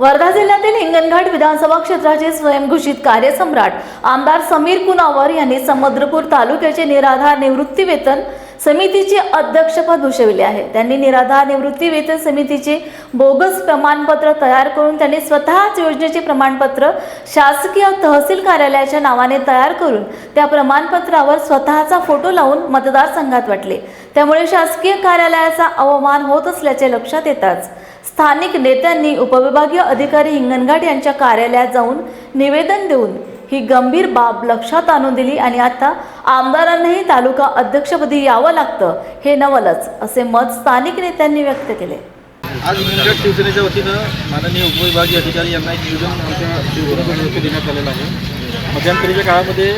वर्धा जिल्ह्यातील हिंगणघाट विधानसभा क्षेत्राचे स्वयंघोषित कार्यसम्राट आमदार समीर कुनावर यांनी समुद्रपूर तालुक्याचे निराधार निवृत्ती वेतन समितीचे अध्यक्षपद भूषविले आहे. त्यांनी निराधार निवृत्ती वेतन समितीचे बोगस प्रमाणपत्र तयार करून त्यांनी स्वतःच योजनेचे प्रमाणपत्र शासकीय तहसील कार्यालयाच्या नावाने तयार करून त्या प्रमाणपत्रावर स्वतःचा फोटो लावून मतदारसंघात वाटले. त्यामुळे शासकीय कार्यालयाचा अवमान होत असल्याचे लक्षात येताच स्थानिक नेत्यांनी उपविभागीय अधिकारी हिंगणघाट यांच्या कार्यालयात जाऊन निवेदन देऊन ही गंभीर बाब लक्षात आणून दिली आणि आता आमदारांनाही तालुका अध्यक्षपदी यावं लागतं हे नवलच असे मत स्थानिक नेत्यांनी व्यक्त केले. आज हिंगणघाट शिवसेनेच्या वतीनं माननीय उपविभागीय अधिकारी यांना एक निवेदन आमच्या शिवसेनेकडून देण्यात आलेलं आहे. मध्यंतरीच्या काळामध्ये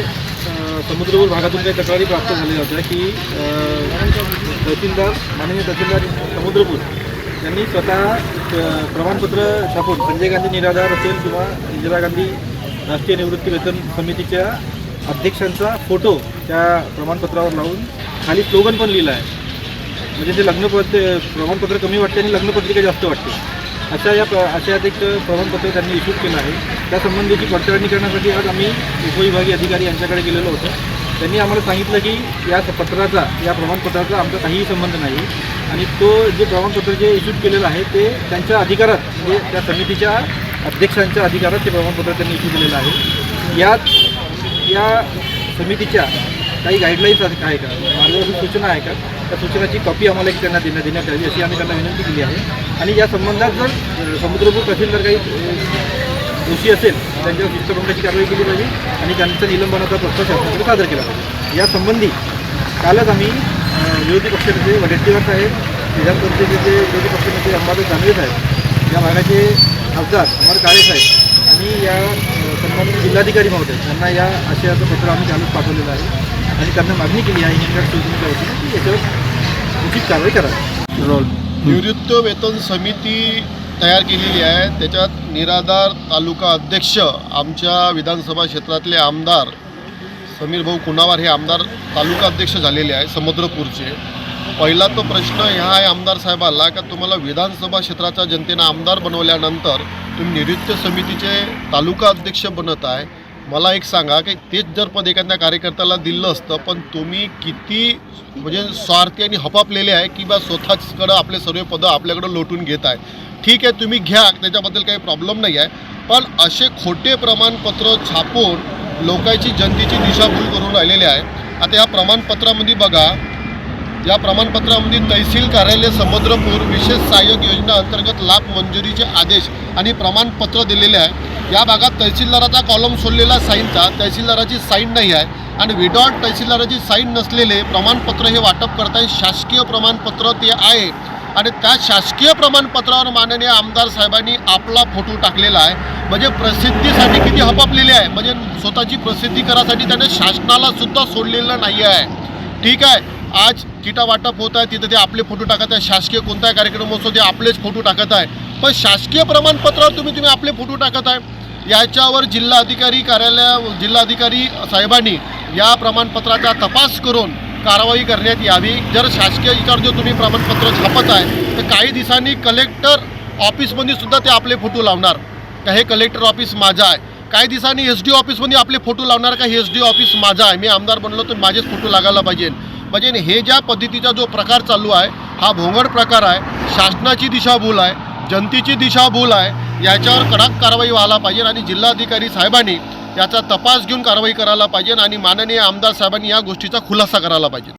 समुद्रपूर भागातून काही तक्रारी प्राप्त झालेल्या होत्या की तहसीलदार माननीय तहसीलदार समुद्रपूर त्यांनी स्वतः प्रमाणपत्र छापून संजय गांधी निराधार असेल किंवा इंदिरा गांधी राष्ट्रीय निवृत्ती वेतन समितीच्या अध्यक्षांचा फोटो त्या प्रमाणपत्रावर लावून खाली स्लोगन पण लिहिलं आहे. म्हणजे ते लग्नपत्र प्रमाणपत्र कमी वाटते आणि लग्नपत्रिका जास्त वाटते. अशा या प्र अशा एक प्रमाणपत्र त्यांनी इश्यू केलं आहे. त्या संबंधीची पडताळणी करण्यासाठी आज आम्ही उपविभागीय अधिकारी यांच्याकडे गेलेलो होतो. त्यांनी आम्हाला सांगितलं की या पत्राचा या प्रमाणपत्राचा आमचा काहीही संबंध नाही. आणि तो जे प्रमाणपत्र जे इश्यूट केलेलं आहे ते त्यांच्या अधिकारात म्हणजे त्या समितीच्या अध्यक्षांच्या अधिकारात ते प्रमाणपत्र त्यांनी इश्यू केलेलं आहे. यात या समितीच्या काही गाईडलाईन्स आहे का? मार्गदर्शक सूचना आहे का? त्या सूचनाची कॉपी आम्हाला एक त्यांना देण्यात देण्यात यावी अशी आम्ही त्यांना विनंती केली आहे. आणि या संबंधात जर समुद्रपूर तहसीलदार काही दोषी असेल त्यांच्यावर शिस्तभंगाची कारवाई केली पाहिजे आणि त्यांचा निलंबनाचा प्रस्ताव शासनाकडे सादर केला पाहिजे. यासंबंधी कालच आम्ही विरोधी पक्षनेते वडेट्टीवार साहेब विधान परिषदेचे विरोधी पक्षनेते अंबादास दानवे साहेब या भागाचे खासदार अमर काळे साहेब आणि या संबंधित जिल्हाधिकारी महोदय त्यांना या आशयाचं पत्र आम्ही कालच पाठवलेलं आहे आणि त्यांना मागणी केली आहे हिंगणघाट शिवसेनेच्या वतीने की याच्यावर उचित कारवाई करावी. निवृत्त वेतन समिती तयार केलेली आहे. त्याच्यात निराधार तालुका अध्यक्ष आमच्या विधानसभा क्षेत्रातले आमदार समीर भाऊ कुणावार हे आमदार तालुका अध्यक्ष झालेले आहे समुद्रपूरचे. पहिला तो प्रश्न ह्या आहे आमदार साहेबाला का तुम्हाला विधानसभा क्षेत्राच्या जनतेनं आमदार बनवल्यानंतर तुम्ही निवृत्त समितीचे तालुका अध्यक्ष बनत आहे. मला एक सांगा की तेच जर पद एखाद्या कार्यकर्त्याला दिलं असतं पण तुम्ही किती म्हणजे स्वार्थी आणि हपापलेले आहे की बा स्वतःचकडं आपले सर्व पदं आपल्याकडं लोटून घेत आहे. ठीक आहे तुम्ही घ्या त्याच्याबद्दल काही प्रॉब्लेम नाही आहे पण असे खोटे प्रमाणपत्र छापून लोकांची जनतेची दिशाभूल करून राहिलेले आहे. आता या प्रमाणपत्रामध्ये बघा या प्रमाणपत्रामध्ये तहसील कार्यालय समुद्रपूर विशेष सहाय्यक योजना अंतर्गत लाभ मंजुरीचे आदेश आणि प्रमाणपत्र दिलेले आहे. या भागात तहसीलदाराचा कॉलम सोडलेला साईनचा तहसीलदाराची साईन नाही आहे आणि विदाउट तहसीलदाराची साईन नसलेले प्रमाणपत्र हे वाटप करताय शासकीय प्रमाणपत्र ते आहे. आणि त्या शासकीय प्रमाणपत्रावर माननीय आमदार साहेबांनी आपला फोटो टाकलेला आहे. म्हणजे प्रसिद्धीसाठी किती हपापलेले आहे? म्हणजे स्वतःची प्रसिद्धी करासाठी त्याने शासनाला सुद्धा सोडलेलं नाही आहे ठीक आहे. आज किटा वाटप होत आहे तिथं ते आपले फोटो टाकत आहे. शासकीय कोणताही कार्यक्रम असतो ते आपलेच फोटो टाकत आहे. पण शासकीय प्रमाणपत्रावर तुम्ही तुम्ही आपले फोटो टाकत आहे. याच्यावर जिल्हाधिकारी कार्यालय जिल्हाधिकारी साहेबांनी या प्रमाणपत्राचा तपास करून कारवाई करण्यात यावी. जर शासकीय याच्यावर जो तुम्ही प्रमाणपत्र छापत आहे तर काही दिवसांनी कलेक्टर ऑफिसमध्ये सुद्धा ते आपले फोटो लावणार. का हे कलेक्टर ऑफिस माझं आहे. काही दिवसांनी एस डी ऑफिसमध्ये आपले फोटो लावणार का? हे एस डी ऑफिस माझा आहे. मी आमदार बनलो तर माझेच फोटो लागायला पाहिजे. म्हणजे हे ज्या पद्धतीचा जो प्रकार चालू आहे हा भोंगड प्रकार आहे. शासनाची दिशाभूल आहे. जनतेची दिशाभूल आहे. याच्यावर कडक कारवाई व्हायला पाहिजे आणि जिल्हाधिकारी साहेबांनी याचा तपास घेऊन कारवाई करायला पाहिजे आणि माननीय आमदार साहेबांनी या गोष्टीचा खुलासा करायला पाहिजे.